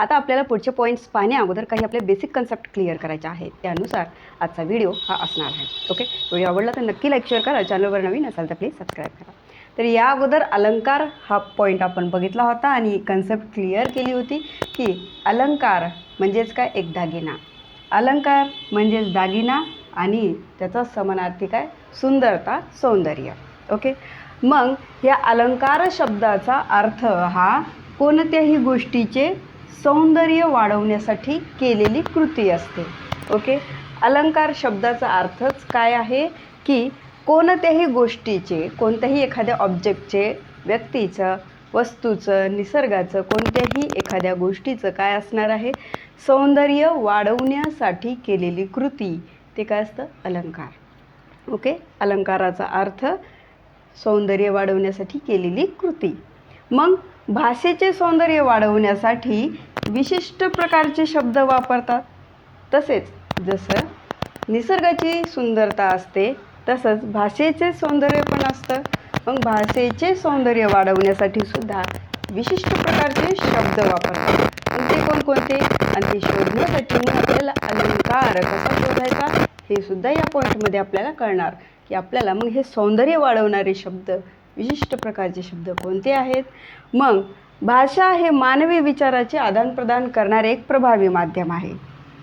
आता आपल्याला पुढचे पॉईंट्स पाहण्या अगोदर काही आपले बेसिक कन्सेप्ट क्लिअर करायचे आहेत. त्यानुसार आजचा व्हिडिओ हा असणार आहे. ओके व्हिडिओ आवडला तर नक्की लाईक शेअर करा. चॅनलवर नवीन असाल तर प्लीज सबस्क्राईब करा. तर या अगोदर अलंकार हा पॉईंट आपण बघितला होता आणि कन्सेप्ट क्लिअर केली होती की अलंकार म्हणजेच काय? एक दागिना. अलंकार म्हणजेच दागिना आणि त्याचा समानार्थी काय? सुंदरता सौंदर्य. ओके मग या अलंकार शब्दाचा अर्थ हा कोणत्याही गोष्टीचे सौंदर्य वाढवण्यासाठी केलेली कृती असते. ओके? अलंकार शब्दाचा अर्थच काय आहे? की कोणत्याही गोष्टीचे कोणत्याही एखाद्या ऑब्जेक्टचे व्यक्तीचं वस्तूचं निसर्गाचं कोणत्याही एखाद्या गोष्टीचं काय असणार आहे? सौंदर्य वाढवण्यासाठी केलेली कृती ते काय असतं? अलंकार. ओके? अलंकाराचा अर्थ सौंदर्य वाढवण्यासाठी केलेली कृती. मग भाषेचे सौंदर्य वाढवण्यासाठी विशिष्ट प्रकारचे शब्द वापरतात. तसेच जसं निसर्गाची सुंदरता असते तसंच भाषेचे सौंदर्य पण असतं. मग भाषेचे सौंदर्य वाढवण्यासाठी सुद्धा विशिष्ट प्रकारचे शब्द वापरतात. मग ते कोणकोणते? आणि ते शोधण्यासाठी मग आपल्याला अलंकार कसा शोधायचा हे सुद्धा या पॉईंटमध्ये आपल्याला कळणार. की आपल्याला मग हे सौंदर्य वाढवणारे शब्द विशिष्ट प्रकारचे शब्द कोणते आहेत? मग भाषा हे मानवी विचाराचे आदानप्रदान करणारे एक प्रभावी माध्यम आहे.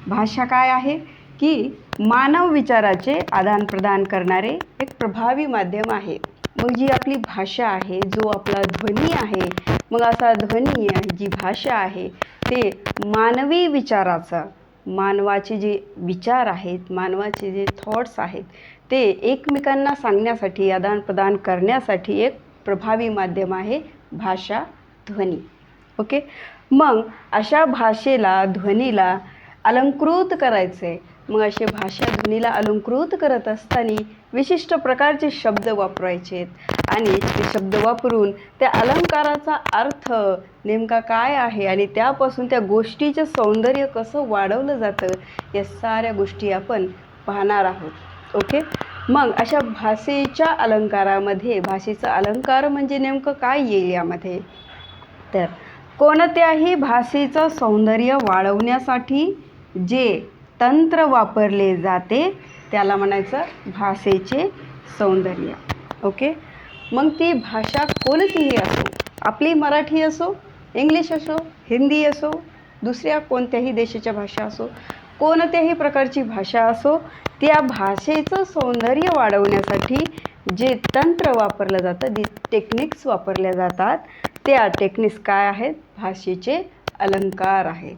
भाषा काय आहे? की मानव विचाराचे आदानप्रदान करणारे एक प्रभावी माध्यम आहे. मग जी आपली भाषा आहे जो आपला ध्वनी आहे मग असा ध्वनी आहे जी भाषा आहे ते मानवी विचाराचा मानवाचे जे विचार आहेत मानवाचे जे थॉट्स आहेत ते एकमेकांना सांगण्यासाठी आदानप्रदान करण्यासाठी एक प्रभावी माध्यम आहे भाषा ध्वनी. ओके मग अशा भाषेला ध्वनीला अलंकृत करायचे मग असे भाषा ध्वनीला अलंकृत करत असताना विशिष्ट प्रकारचे शब्द वापरायचे. आणि ते शब्द वापरून त्या अलंकाराचा अर्थ नेमका काय आहे आणि त्यापासून त्या गोष्टीचं सौंदर्य कसं वाढवलं जातं या साऱ्या गोष्टी आपण पाहणार आहोत. ओके? मग अशा भाषेच्या अलंकारामध्ये भाषेचा अलंकार म्हणजे नेमकं काय येईल यामध्ये? तर कोणत्याही भाषेचं सौंदर्य वाढवण्यासाठी जे तंत्र वापरले जाते त्याला म्हणायचं भाषेचे सौंदर्य. ओके? मग ती भाषा कोणतीही असो? आपली मराठी असो इंग्लिश असो हिंदी असो दुसऱ्या कोणत्याही देशाच्या भाषा असो कोणत्याही प्रकारची भाषा असो त्या भाषेचं सौंदर्य वाढवण्यासाठी जे तंत्र वापरलं जातं जे टेक्निक्स वापरल्या जातात त्या टेक्निक्स काय आहेत? भाषेचे अलंकार आहेत.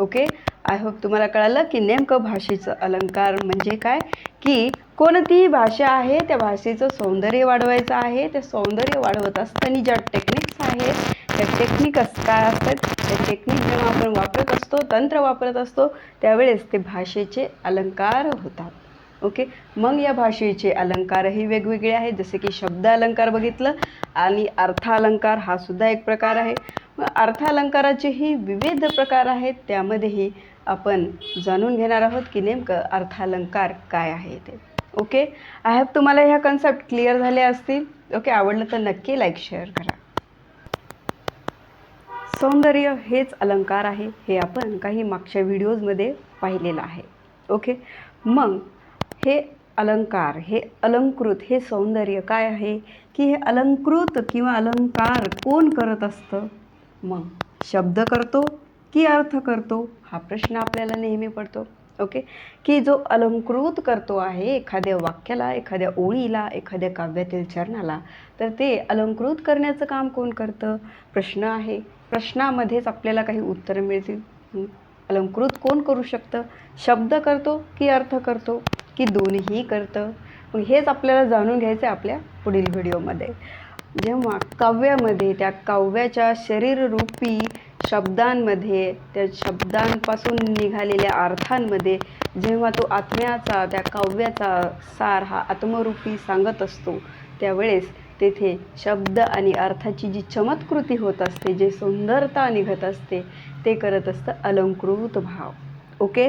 ओके आय होप तुम्हाला कळालं की नेमकं भाषेचं अलंकार म्हणजे काय? की कोणतीही भाषा आहे त्या भाषेचं सौंदर्य वाढवायचं आहे ते सौंदर्य वाढवत असताना ज्या टेक्निक्स आहेत त्या टेक्निक काय असतात त्या टेक्निक जेव्हा आपण वापरत असतो तंत्र वापरत असतो त्यावेळेस ते भाषेचे अलंकार होतात. ओके मग या भाषेचे अलंकारही वेगवेगळे आहेत. जसे की शब्द अलंकार बघितलं आणि अर्थालंकार हा सुद्धा एक प्रकार आहे. मग अर्थालंकाराचेही विविध प्रकार आहेत. त्यामध्येही आपण जाणून घेणार आहोत की नेमकं अर्थालंकार काय आहे ते. ओके आय हॅव तुम्हाला ह्या कन्सेप्ट क्लिअर झाले असतील. ओके आवडलं तर नक्की लाईक शेअर करा. सौंदर्य हेच अलंकार आहे हे आपण काही मागच्या व्हिडिओजमध्ये पाहिलेलं आहे. ओके? मग हे अलंकार हे अलंकृत हे सौंदर्य काय आहे? की हे अलंकृत किंवा अलंकार कोण करत असतं? मग शब्द करतो की अर्थ करतो? हा प्रश्न आपल्याला नेहमी पडतो. ओके की जो अलंकृत करतो आहे एखाद्या वाक्याला एखाद्या ओळीला एखाद्या काव्यातील चरणाला तर ते अलंकृत करण्याचं काम कोण करतं? प्रश्न आहे. प्रश्नामध्येच आपल्याला काही उत्तरं मिळतील. अलंकृत कोण करू शकतं? शब्द करतो की अर्थ करतो? की दोन्ही करतं? मग हेच आपल्याला जाणून घ्यायचं आहे आपल्या पुढील व्हिडिओमध्ये. जेव्हा काव्यामध्ये त्या काव्याच्या शरीररूपी शब्दांमध्ये त्या शब्दांपासून निघालेल्या अर्थांमध्ये जेव्हा तो आत्म्याचा त्या काव्याचा सार हा आत्मरूपी सांगत असतो त्यावेळेस तेथे शब्द आणि अर्थाची जी चमत्कृती होत असते जे सुंदरता निघत असते ते करत असतं अलंकृत भाव. ओके?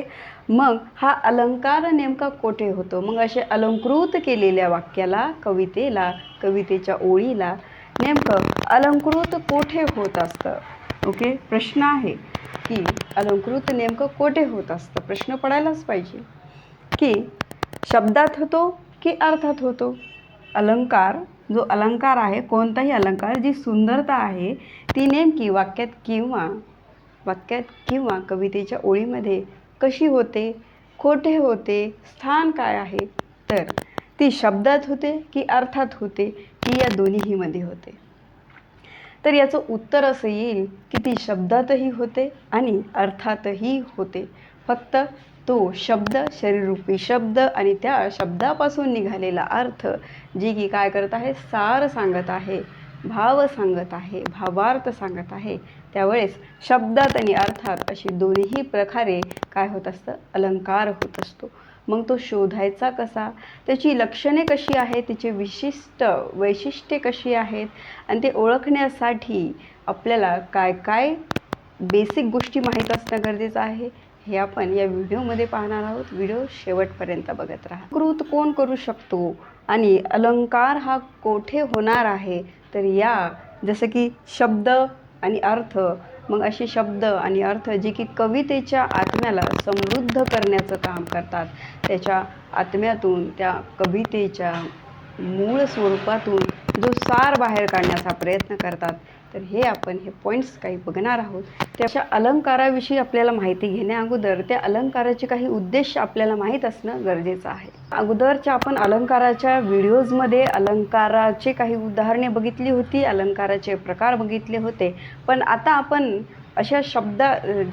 मग हा अलंकार नेमका कोठे होतो? मग असे अलंकृत केलेल्या वाक्याला कवितेला कवितेच्या ओळीला नेमकं अलंकृत कोठे होत असतं? ओके? प्रश्न आहे की अलंकृत नेमकं कोठे होत असतं? प्रश्न पडायलाच पाहिजे. की शब्दात होतो की अर्थात होतो? अलंकार जो अलंकार आहे कोणताही अलंकार जी सुंदरता आहे ती नेमकी वाक्यात किंवा वाक्यात किंवा कवितेच्या ओळीमध्ये कशी होते? कोठे होते? स्थान काय आहे? तर ती शब्दात होते की अर्थात होते? की या दोन्हीमध्ये होते. तर याचं उत्तर असं येईल की ती शब्दातही होते आणि अर्थातही होते. फक्त तो शब्द शरीररूपी शब्द आणि त्या शब्दापासून निघालेला अर्थ जे की काय करत आहे? सार सांगत आहे भाव सांगत आहे भावार्थ सांगत आहे. त्यावेळेस शब्दात आणि अर्थात अशी दोन्ही प्रकारे काय होत असतं? अलंकार होत असतो. मग तो शोधायचा कसा? त्याची लक्षणे कशी आहेत? तिचे विशिष्ट वैशिष्ट्ये कशी आहेत? आणि ते ओळखण्यासाठी आपल्याला काय काय बेसिक गोष्टी माहीत असणं गरजेचं आहे? हे आपण या व्हिडिओमध्ये पाहणार आहोत. व्हिडिओ शेवटपर्यंत बघत राहा. कृत कोण करू शकतो? आणि अलंकार हा कोठे होणार आहे? तर या जसं की शब्द आणि अर्थ मग असे शब्द आणि अर्थ जे की कवितेच्या आत्म्याला समृद्ध करण्याचं काम करतात. त्याच्या आत्म्यातून त्या कवितेच्या मूळ स्वरूपातून जो सार बाहेर काढण्याचा प्रयत्न करतात तर हे आपण हे पॉईंट्स काही बघणार आहोत. त्याच्या अलंकाराविषयी आपल्याला माहिती घेण्या अगोदर त्या अलंकाराचे काही उद्देश आपल्याला माहीत असणं गरजेचं आहे. अगोदरच्या आपण अलंकाराच्या व्हिडिओजमध्ये अलंकाराचे काही उदाहरणे बघितली होती अलंकाराचे प्रकार बघितले होते. पण आता आपण अशा शब्द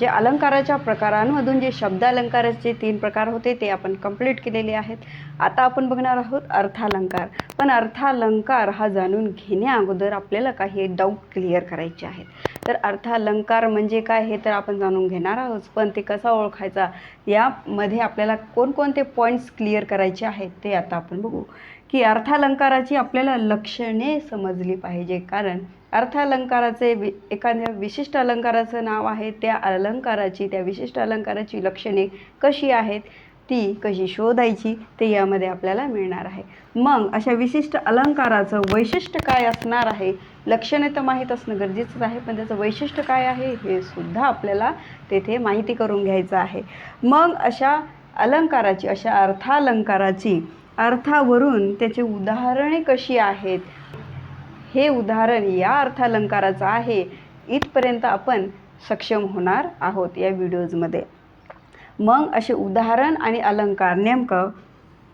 जे अलंकाराच्या प्रकारांमधून जे शब्द अलंकाराचे तीन प्रकार होते ते आपण कंप्लीट केलेले आहेत. आता आपण बघणार आहोत अर्थालंकार. पण अर्थालंकार हा जाणून घेण्या अगोदर आपल्याला काही डाऊट क्लिअर करायचे आहेत. तर अर्थालंकार म्हणजे काय हे तर आपण जाणून घेणार आहोत. पण ते कसा ओळखायचा? यामध्ये आपल्याला कोणकोणते पॉईंट्स क्लिअर करायचे आहेत ते आता आपण बघू. की अर्थालंकाराची आपल्याला लक्षणे समजली पाहिजे. कारण अर्थालंकाराचे वि एखाद्या विशिष्ट अलंकाराचं नाव आहे त्या अलंकाराची त्या विशिष्ट अलंकाराची लक्षणे कशी आहेत ती कशी शोधायची ते यामध्ये आपल्याला मिळणार आहे. मग अशा विशिष्ट अलंकाराचं वैशिष्ट्य काय असणार आहे? लक्षणे तर माहीत असणं गरजेचंच आहे पण त्याचं वैशिष्ट्य काय आहे हे सुद्धा आपल्याला तेथे माहिती करून घ्यायचं आहे. मग अशा अलंकाराची अशा अर्थालंकाराची अर्थावरून त्याची उदाहरणे कशी आहेत? हे उदाहरण या अर्थालंकाराचं आहे. इथपर्यंत आपण सक्षम होणार आहोत या व्हिडिओजमध्ये. मग असे उदाहरण आणि अलंकार नेमकं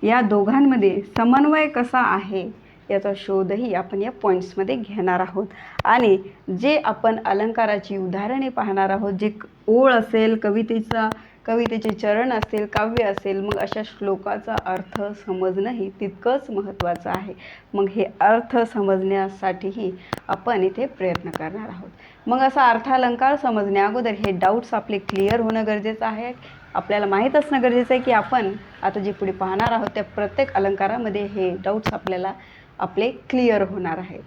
या दोघांमध्ये समन्वय कसा आहे याचा शोधही आपण या पॉईंट्समध्ये घेणार आहोत. आणि जे आपण अलंकाराची उदाहरणे पाहणार आहोत जे क- ओळ असेल कवितेचा कवितेचे चरण असेल काव्य असेल मग अशा श्लोकाचा अर्थ समजणंही तितकंच महत्त्वाचं आहे. मग हे अर्थ समजण्यासाठीही आपण इथे प्रयत्न करणार आहोत. मग असा अर्थालंकार समजण्या अगोदर हे डाऊट्स आपले क्लिअर होणं गरजेचं आहे. आपल्याला माहीत असणं गरजेचं आहे की आपण आता जे पुढे पाहणार आहोत त्या प्रत्येक अलंकारामध्ये हे डाऊट्स आपल्याला आपले क्लिअर होणार आहेत.